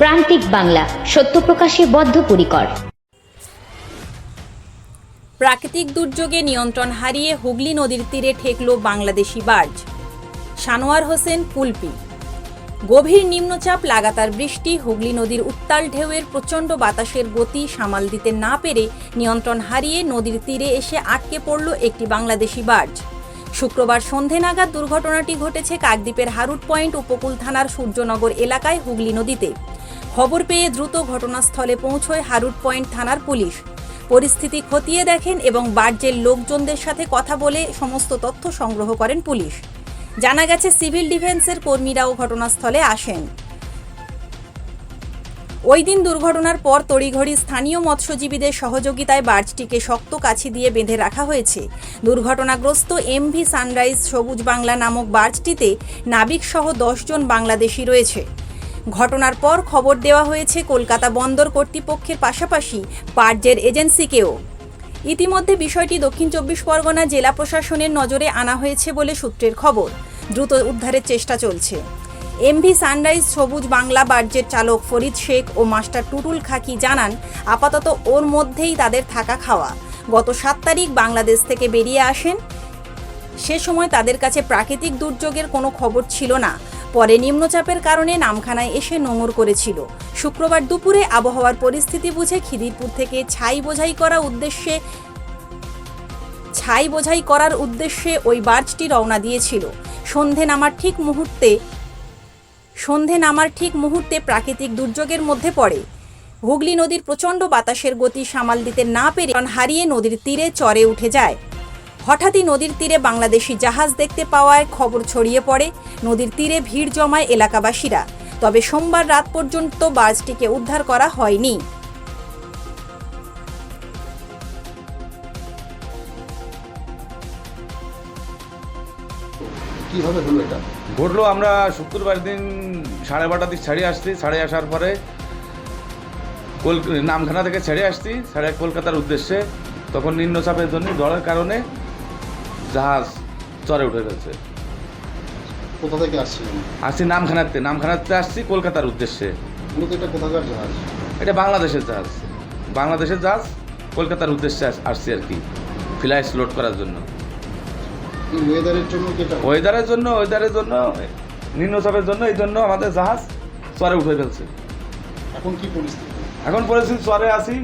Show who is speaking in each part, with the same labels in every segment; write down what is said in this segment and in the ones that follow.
Speaker 1: প্রান্তিক বাংলা, সত্য প্রকাশে বদ্ধপরিকর।
Speaker 2: প্রাকৃতিক দুর্যোগে নিয়ন্ত্রণ হারিয়ে হুগলি নদীর তীরে ঠেকল বাংলাদেশি বার্জ। সানোয়ার হোসেন কুলপি গভীর নিম্নচাপ, লাগাতার বৃষ্টি, হুগলি নদীর উত্তাল ঢেউয়ের প্রচণ্ড বাতাসের গতি সামাল দিতে না পেরে নিয়ন্ত্রণ হারিয়ে নদীর তীরে এসে আটকে পড়ল একটি বাংলাদেশি বার্জ। শুক্রবার সন্ধে নাগাদ দুর্ঘটনাটি ঘটেছে কাকদ্বীপের হারুট পয়েন্ট উপকূল থানার সূর্যনগর এলাকায় হুগলি নদীতে। খবর পেয়ে দ্রুত ঘটনাস্থলে পৌঁছয় হারুট পয়েন্ট থানার পুলিশ। পরিস্থিতি খতিয়ে দেখেন এবং বার্জের লোকজনদের সাথে কথা বলে সমস্ত তথ্য সংগ্রহ করেন পুলিশ। জানা গেছে, সিভিল ডিফেন্সের কর্মীরাও ঘটনাস্থলে আসেন। ওই দিন দুর্ঘটনার পর তড়িঘড়ি স্থানীয় মৎস্যজীবীদের সহযোগিতায় বার্জটিকে শক্ত কাছি দিয়ে বেঁধে রাখা হয়েছে। দুর্ঘটনাগ্রস্ত এমভি সানরাইজ সবুজ বাংলা নামক বার্জটিতে নাবিকসহ দশজন বাংলাদেশি রয়েছে। ঘটনার পর খবর দেওয়া হয়েছে কলকাতা বন্দর কর্তৃপক্ষের পাশাপাশি বার্জের এজেন্সিকেও। ইতিমধ্যে বিষয়টি দক্ষিণ চব্বিশ পরগনা জেলা প্রশাসনের নজরে আনা হয়েছে বলে সূত্রের খবর। দ্রুত উদ্ধারের চেষ্টা চলছে। এমভি সানরাইজ সবুজ বাংলা বার্জের চালক ফরিদ শেখ ও মাস্টার টুটুল খাকি জানান, আপাতত ওর মধ্যেই তাদের থাকা খাওয়া। গত সাত তারিখ বাংলাদেশ থেকে বেরিয়ে আসেন। সে সময় তাদের কাছে প্রাকৃতিক দুর্যোগের কোনো খবর ছিল না। পরে নিম্নচাপের কারণে নামখানায় এসে নোঙর করেছিল। শুক্রবার দুপুরে আবহাওয়ার পরিস্থিতি বুঝে খিদিরপুর থেকে ছাই বোঝাই করা উদ্দেশ্যে, ছাই বোঝাই করার উদ্দেশ্যে ওই বার্জটি রওনা দিয়েছিল। সন্ধে নামার ঠিক মুহূর্তে, সন্ধে নামার ঠিক মুহূর্তে প্রাকৃতিক দুর্যোগের মধ্যে পড়ে। হুগলি নদীর প্রচণ্ড বাতাসের গতি সামাল দিতে না পেরে হারিয়ে নদীর তীরে চরে উঠে যায়। হঠাৎই নদীর তীরে বাংলাদেশি জাহাজ দেখতে পাওয়ায় খবর ছড়িয়ে পড়ে। নদীর তীরে ভিড় জমায় এলাকাবাসীরা। তবে সোমবার রাত পর্যন্ত বাসটিকে উদ্ধার করা হয়নি।
Speaker 3: কীভাবে হলো এটা?
Speaker 4: ঘটলো আমরা শুক্রবার দিন সাড়ে বারোটা দিক ছেড়ে আসছি। ছাড়ে আসার পরে কল নামখানা থেকে ছেড়ে আসছি। ছেড়ে কলকাতার উদ্দেশ্যে। তখন নিম্নচাপের জন্য ঝড়ের কারণে জাহাজ চরে উঠে গেছে
Speaker 3: কোথা থেকে আসছিলেন?
Speaker 4: আসছি নামখানাতে। নামখানাতে আসছি কলকাতার উদ্দেশ্যে।
Speaker 3: মূলত এটা কোথাকার জাহাজ?
Speaker 4: এটা বাংলাদেশের জাহাজ। বাংলাদেশের জাহাজ কলকাতার উদ্দেশ্যে আসছি আর কি ফ্লাইটস লোড করার জন্য।
Speaker 3: ওয়েদারের জন্য
Speaker 4: ওয়েদারের জন্য ওয়েদারের জন্য নিম্নচাপের জন্য এই জন্য আমাদের জাহাজ চরে উঠে ফেলছে।
Speaker 3: এখন কি পরিস্থিতি?
Speaker 4: এখন পরিস্থিতি চরে আসি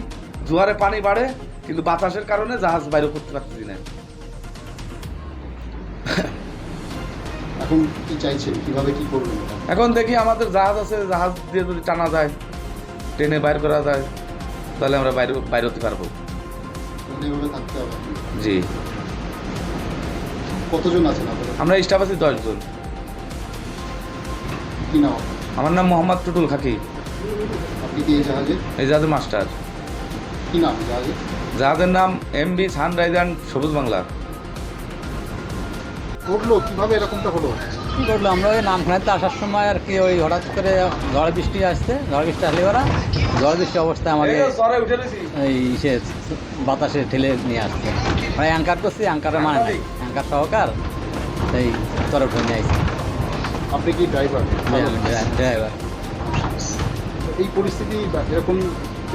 Speaker 4: জোয়ারে পানি বাড়ে কিন্তু বাতাসের কারণে জাহাজ বাইরে করতে পারতেছি না।
Speaker 3: এখন কি চাইছেন? কীভাবে কি করবেন?
Speaker 4: এখন দেখি আমাদের জাহাজ আছে জাহাজ দিয়ে যদি টানা যায় ট্রেনে বাইর করা যায় তাহলে আমরা বাইরে বাইরে হতে পারব।
Speaker 3: থাকতে হবে
Speaker 4: জি।
Speaker 3: কতজন আছেন
Speaker 4: আমরা স্টাফ আছি দশজন।
Speaker 3: কি নাম
Speaker 4: আমার নাম মোহাম্মদ টুটুল খাকি।
Speaker 3: আপনি কি এই জাহাজে?
Speaker 4: এই জাহাজের মাস্টার।
Speaker 3: কি নাম জাহাজে
Speaker 4: জাহাজের নাম এম বি সানরাইজ অ্যান্ড সবুজ বাংলা।
Speaker 3: করল কীভাবে এরকমটা হলো?
Speaker 5: কী করল আমরা ওই নামখানাতে আসার সময় আর কি ওই হঠাৎ করে ঝড় বৃষ্টি আসছে। ঝড় বৃষ্টি আসলে ওরা ঝড় বৃষ্টি অবস্থায় আমাকে
Speaker 4: গেছি
Speaker 5: এই সে বাতাসে ঠেলে নিয়ে আসছে। আমরা অ্যাঙ্কার করছি অ্যাঙ্কারের মানে নাই। অ্যাঙ্কার সহকার এই তরে উঠে নিয়ে আসছি।
Speaker 3: আপনি কি ড্রাইভার?
Speaker 5: ড্রাইভার
Speaker 3: এই পরিস্থিতি এরকম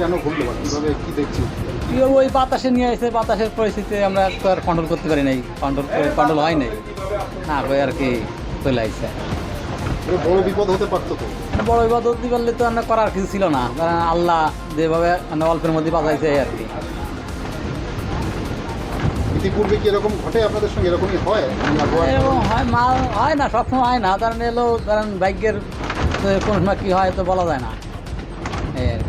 Speaker 3: কেন ঘটলো বা কীভাবে কি দেখছেন
Speaker 5: কী ওই বাতাসে নিয়ে আসছে বাতাসের পরিস্থিতি আমরা তো আর কন্ট্রোল করতে পারি নাই। কন্ট্রোল কন্ট্রোল হয় নাই। না ওই আর কি চলে আসছে
Speaker 3: বড় বিপদ হতে পারতো তো।
Speaker 5: বড় বিপদ হতে পারলে তো আমরা করার কিছু ছিল না। কারণ আল্লাহ যেভাবে মানে অল্পের মধ্যে বাঁচাইছে আর কি।
Speaker 3: ইতিপূর্বে কি এরকম ঘটে আপনাদের সঙ্গে? এরকমই হয়?
Speaker 5: এরকম হয় মা হয় না সবসময় হয় না। কারণ এলো কারণ ভাগ্যের কোন সময় কী হয় তো বলা যায় না। এই আর।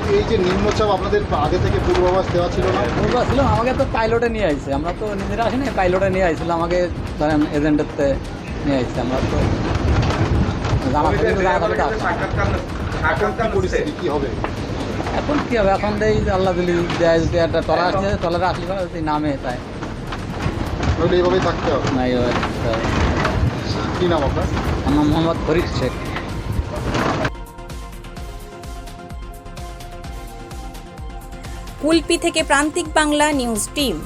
Speaker 3: কিন্তু এই যে নিম্নচাপ আপনাদের আগে থেকে পূর্বাভাস দেওয়া ছিল না?
Speaker 5: বলবা ছিল আমাকে তো পাইলটে নিয়ে আসছে আমরা তো নিজেরা আসিনি পাইলটে নিয়ে আসছিল আমাকে ধরেন এজেন্টের নিয়ে আসছে আমরা তো
Speaker 3: পরিস্থিতি? কি হবে?
Speaker 5: এখন কী হবে? এখন এই আল্লাহ দিলি দেয় যদি একটা টলা আসছে টলারে আসলে যদি নামে তাই।
Speaker 3: এইভাবেই থাকতে হবে।
Speaker 5: না এইভাবে থাকতে হবে।
Speaker 3: কি নাম আপনার?
Speaker 5: আমার মোহাম্মদ ফরিদ শেখ।
Speaker 2: কুলপি থেকে প্রান্তিক বাংলা নিউজ টিম।